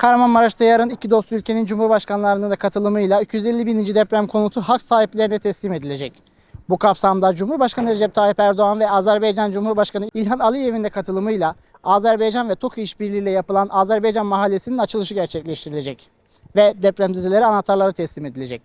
Kahramanmaraş'ta yarın iki dost ülkenin cumhurbaşkanlarının da katılımıyla 250 bininci deprem konutu hak sahiplerine teslim edilecek. Bu kapsamda Cumhurbaşkanı Recep Tayyip Erdoğan ve Azerbaycan Cumhurbaşkanı İlhan Aliyev'in de katılımıyla Azerbaycan ve TOKİ işbirliğiyle yapılan Azerbaycan Mahallesi'nin açılışı gerçekleştirilecek ve depremzedelere anahtarları teslim edilecek.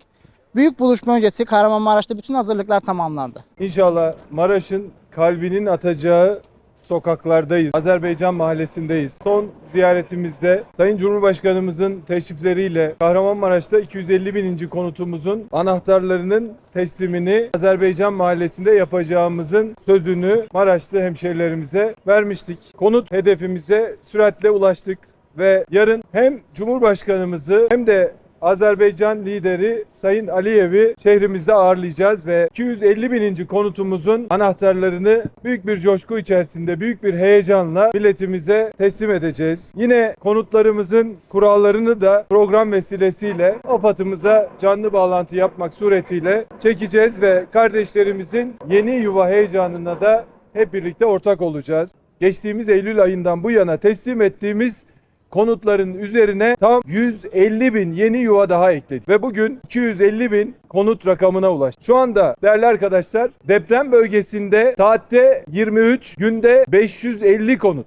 Büyük buluşma öncesi Kahramanmaraş'ta bütün hazırlıklar tamamlandı. İnşallah Maraş'ın kalbinin atacağı sokaklardayız. Azerbaycan mahallesindeyiz. Son ziyaretimizde Sayın Cumhurbaşkanımızın teşrifleriyle Kahramanmaraş'ta 250 bininci konutumuzun anahtarlarının teslimini Azerbaycan mahallesinde yapacağımızın sözünü Maraşlı hemşerilerimize vermiştik. Konut hedefimize süratle ulaştık ve yarın hem Cumhurbaşkanımızı hem de Azerbaycan lideri Sayın Aliyev'i şehrimizde ağırlayacağız ve 250 bininci konutumuzun anahtarlarını büyük bir coşku içerisinde, büyük bir heyecanla milletimize teslim edeceğiz. Yine konutlarımızın kurallarını da program vesilesiyle AFAD'ımıza canlı bağlantı yapmak suretiyle çekeceğiz ve kardeşlerimizin yeni yuva heyecanına da hep birlikte ortak olacağız. Geçtiğimiz Eylül ayından bu yana teslim ettiğimiz konutların üzerine tam 150 bin yeni yuva daha ekledik. Ve bugün 250 bin konut rakamına ulaştık. Şu anda değerli arkadaşlar deprem bölgesinde saatte 23 günde 550 konut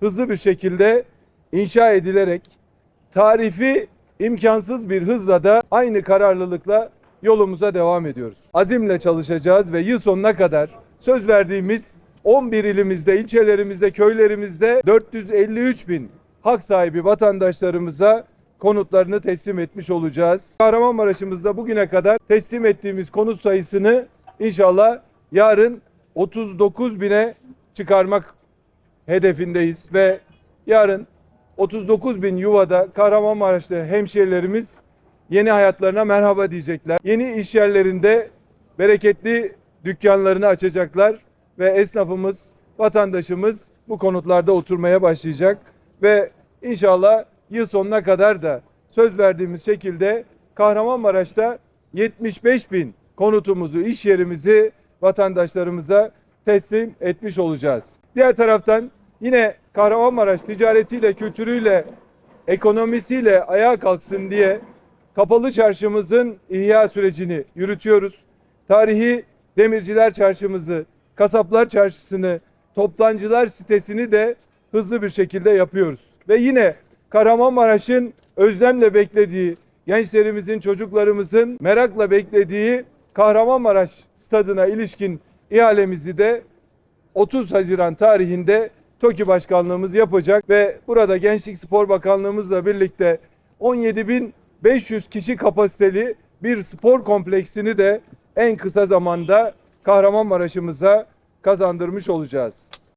hızlı bir şekilde inşa edilerek tarifi imkansız bir hızla da aynı kararlılıkla yolumuza devam ediyoruz. Azimle çalışacağız ve yıl sonuna kadar söz verdiğimiz 11 ilimizde, ilçelerimizde, köylerimizde 453 bin hak sahibi vatandaşlarımıza konutlarını teslim etmiş olacağız. Kahramanmaraş'ımızda bugüne kadar teslim ettiğimiz konut sayısını inşallah yarın 39 bine çıkarmak hedefindeyiz ve yarın 39 bin yuvada Kahramanmaraş'ta hemşehrilerimiz yeni hayatlarına merhaba diyecekler. Yeni iş yerlerinde bereketli dükkanlarını açacaklar ve esnafımız, vatandaşımız bu konutlarda oturmaya başlayacak ve inşallah yıl sonuna kadar da söz verdiğimiz şekilde Kahramanmaraş'ta 75 bin konutumuzu, iş yerimizi vatandaşlarımıza teslim etmiş olacağız. Diğer taraftan yine Kahramanmaraş ticaretiyle, kültürüyle, ekonomisiyle ayağa kalksın diye kapalı çarşımızın ihya sürecini yürütüyoruz. Tarihi Demirciler Çarşımızı, Kasaplar Çarşısı'nı, Toptancılar sitesini de hızlı bir şekilde yapıyoruz. Ve yine Kahramanmaraş'ın özlemle beklediği, gençlerimizin, çocuklarımızın merakla beklediği Kahramanmaraş stadına ilişkin ihalemizi de 30 Haziran tarihinde TOKİ Başkanlığımız yapacak ve burada Gençlik Spor Bakanlığımızla birlikte 17.500 kişi kapasiteli bir spor kompleksini de en kısa zamanda Kahramanmaraş'ımıza kazandırmış olacağız.